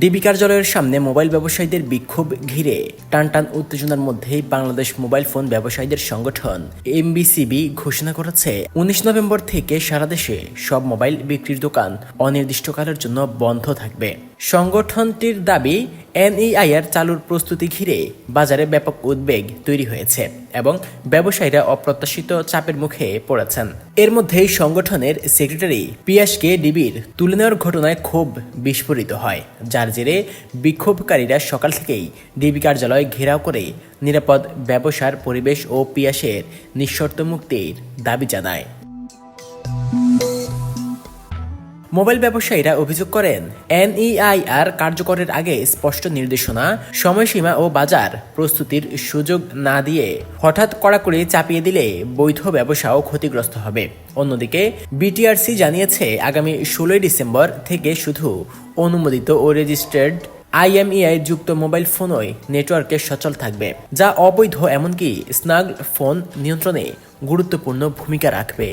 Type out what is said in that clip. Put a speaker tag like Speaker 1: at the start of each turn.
Speaker 1: DB কার্যালয়ের সামনে mobile ব্যবসায়ীদের বিক্ষোভ ঘিরে টানটান উত্তেজনার মধ্যেই বাংলাদেশ মোবাইল ফোন ব্যবসায়ীদের সংগঠন এমবিসিবি ঘোষণা করেছে, উনিশ নভেম্বর থেকে সারা দেশে সব মোবাইল বিক্রির দোকান অনির্দিষ্টকালের জন্য বন্ধ থাকবে। সংগঠনটির দাবি এনইআইআর চালুর প্রস্তুতি ঘিরে বাজারে ব্যাপক উদ্বেগ তৈরি হয়েছে এবং ব্যবসায়ীরা অপ্রত্যাশিত চাপের মুখে পড়েছেন। এর মধ্যেই সংগঠনের সেক্রেটারি পিয়াসকে ডিবির তুলে নেওয়ার ঘটনায় ক্ষোভ বিস্ফোরিত হয়, যার জেরে বিক্ষোভকারীরা সকাল থেকেই ডিবি কার্যালয় ঘেরাও করে নিরাপদ ব্যবসার পরিবেশ ও পিয়াসের নিঃশর্ত মুক্তির দাবি জানায়। মোবাইল ব্যবসায়ীরা অভিযোগ করেন, এনইআইআর কার্যকরের আগে স্পষ্ট নির্দেশনা, সময়সীমা ও বাজার প্রস্তুতির সুযোগ না দিয়ে হঠাৎ কড়াকড়ি চাপিয়ে দিলে বৈধ ব্যবসাও ক্ষতিগ্রস্ত হবে। অন্যদিকে, বিটিআরসি জানিয়েছে, আগামী ষোলোই ডিসেম্বর থেকে শুধু অনুমোদিত ও রেজিস্টার্ড আইএমইআই যুক্ত মোবাইল ফোনই নেটওয়ার্কে সচল থাকবে, যা অবৈধ এমনকি স্নাগ ফোন নিয়ন্ত্রণে গুরুত্বপূর্ণ ভূমিকা রাখবে।